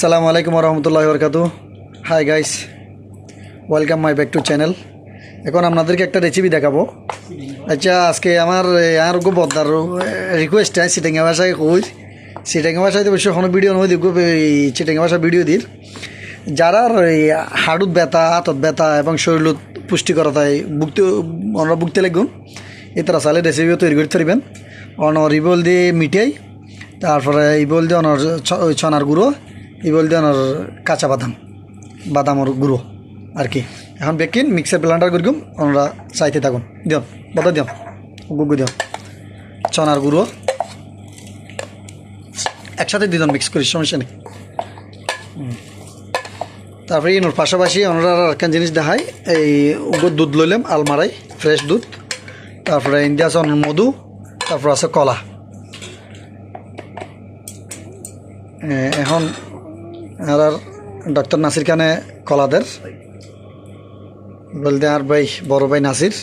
সালামু আলাইকুম রহমতুল্লাহ বরকাতু। Hi guys welcome my back to channel এখন আপনাদেরকে একটা রেসিপি দেখাবো। আচ্ছা আজকে আমার আর বদার রিকোয়েস্ট আছে চিটেঙ্গা ভাষায় কই? চিটেঙ্গা ভাষায় তো কোনো ভিডিও নয় দিব এই চিটেঙ্গা ভাষা ভিডিও দির যারা হাড়ুত ব্যথা হাতত ব্যথা এবং শরীরত পুষ্টিকরতায় ভুগতে আমরা ভুগতে লাগুন তারা চালে রেসিপিও তৈরি করতে পারবেন অনর ইবল দিয়ে মিঠাই, তারপরে ইবল দিয়ে অনর ছনার গুঁড়ো ইবল দিয়ে অনর কাঁচা বাদাম বাদামর গুঁড়ো আর কি। এখন বেকিন মিক্সার ব্লেন্ডার করি দিম, ওনারা চাইতে থাকুন। দিয়ন বদা দিয়ন গুগু দিয়ন চনার গুঁড়ো। একসাথে দিদন মিক্স করি সমস্যা নেই। তারপরে ইনোর পাশাপাশি ওনারা আর একটা জিনিস দেখায় এই দুধ লইলাম আলমারাই ফ্রেশ দুধ। তারপরে ইন্ডিয়া আছে মধু, তারপর আছে কলা। এখন আর ডক্টর নাসির খানে কলাদের। বলতে আর ভাই, বড় ভাই নাসির।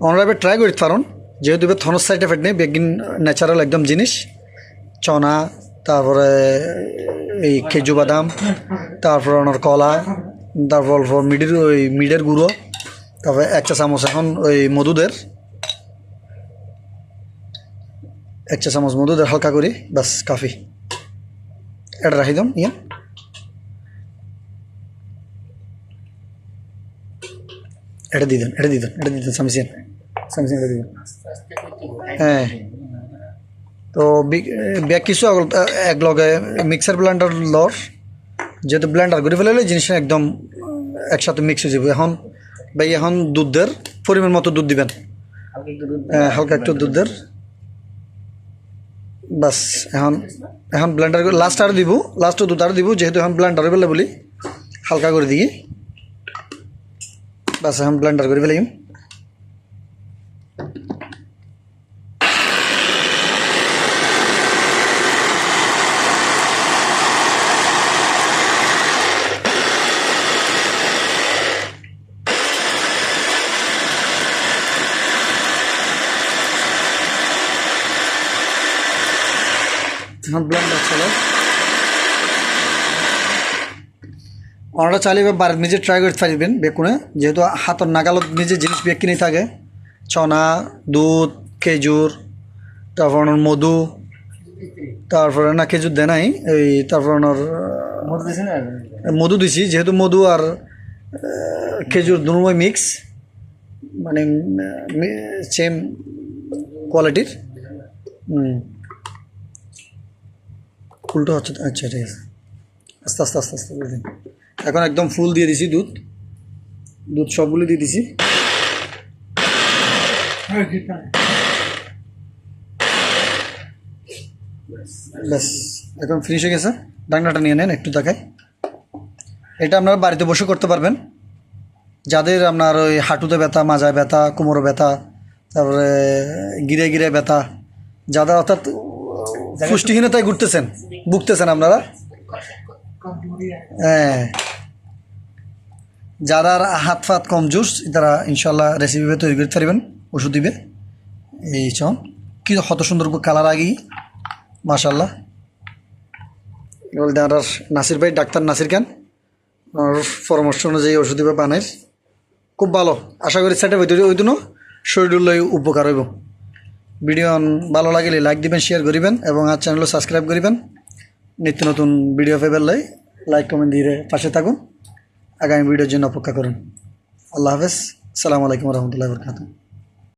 ওনারা এবার ট্রাই করতে পারেন। যেহেতু এবার থনস সাইড এফেক্ট নেই বেগিন ন্যাচারাল একদম জিনিস। চনা, তারপরে এই খেজু বাদাম, তারপরে ওনার কলা, তারপর মিডির ওই মিডের গুঁড়ো, তারপরে এক চা চামচ এখন ওই মধুদের। এক চা চামচ মধুদের হালকা করে বাস কাফি এটা রাখি দিন ইয়ে। এটা দিয়ে দেন এটা দিয়ে দেন এটা দিয়ে দেন সামসিয়ান সামসিয়ান এটা দিয়ে দেন। হ্যাঁ। তো ব্যাগ কিছু এক লগে মিক্সার ব্লেন্ডার লর যেহেতু ব্লেন্ডার করে ফেলে জিনিসটা একদম একসাথে মিক্স হয়ে যাবে। এখন ভাই এখন দুধের পরিমাণ মতো দুধ দিবেন। হ্যাঁ, হালকা একটু দুধের। বাস, এখন এখন ব্লেন্ডার লাস্ট আর দিব লাস্ট দুধ আর দিব, যেহেতু এখন ব্লেন্ডার ফেলে বলি হালকা করে দিয়ে বাস, এখন ব্লেন্ডার করে ফেলাম ব্লেন্ডার চলে। ওনারা চাইলে এবার নিজে ট্রাই করতে পারবেন বেকুনে। যেহেতু হাতর নাগালত নিজে জিনিস বেগ কিনে থাকে। চনা দুধ খেজুর তারপর ওনার মধু তারপরে না খেজুর দেয় নাই এই তারপর ওনার মধু দিছি যেহেতু মধু আর খেজুর দুটোই মিক্স মানে সেম কোয়ালিটির হুম। ফুলটা হচ্ছে আচ্ছা ঠিক আছে আস্তে আস্তে আস্তে আস্তে করে দিন এখন একদম ফুল দিয়ে দিছি দুধ। দুধ সবগুলো দিয়ে দিছি। ব্যাস, এখন ফিনিশ হয়ে গেছে। ডাংনাটা নিয়ে নেন, একটু দেখায় এটা আপনারা বাড়িতে বসে করতে পারবেন। যাদের আপনার ওই হাঁটুতে ব্যথা, মাজায় ব্যথা, কোমরে ব্যথা, তারপরে গিরে গিরে ব্যথা, যাদের অর্থাৎ পুষ্টিহীনতায় ঘুরতেছেন, ভুগতেছেন আপনারা? হ্যাঁ। যারা হাত ফাত কম জুস, তারা ইনশাল্লাহ রেসিপি তৈরি করতে পারবেন ওষুধ দিবে। এই চন কি কত সুন্দর কালার আগেই মাশাল্লাহ এবার আর নাসির ভাই, ডাক্তার নাসির খান। ওর পরামর্শ অনুযায়ী ওষুধ দিবে পানের। খুব ভালো। আশা করি সেটা ওই দিনও শরীর উপকার হইব। ভিডিও ভালো লাগলে লাইক দিবেন শেয়ার করিবেন এবং আর চ্যানেলও সাবস্ক্রাইব করিবেন। নিত্য নতুন ভিডিও পেবার লাই লাইক কমেন্ট দিয়ে পাশে থাকুন। আগামী ভিডিওর জন্য অপেক্ষা করুন। আল্লাহ হাফেজ। সালামু আলাইকুম রহমতুল্লাহ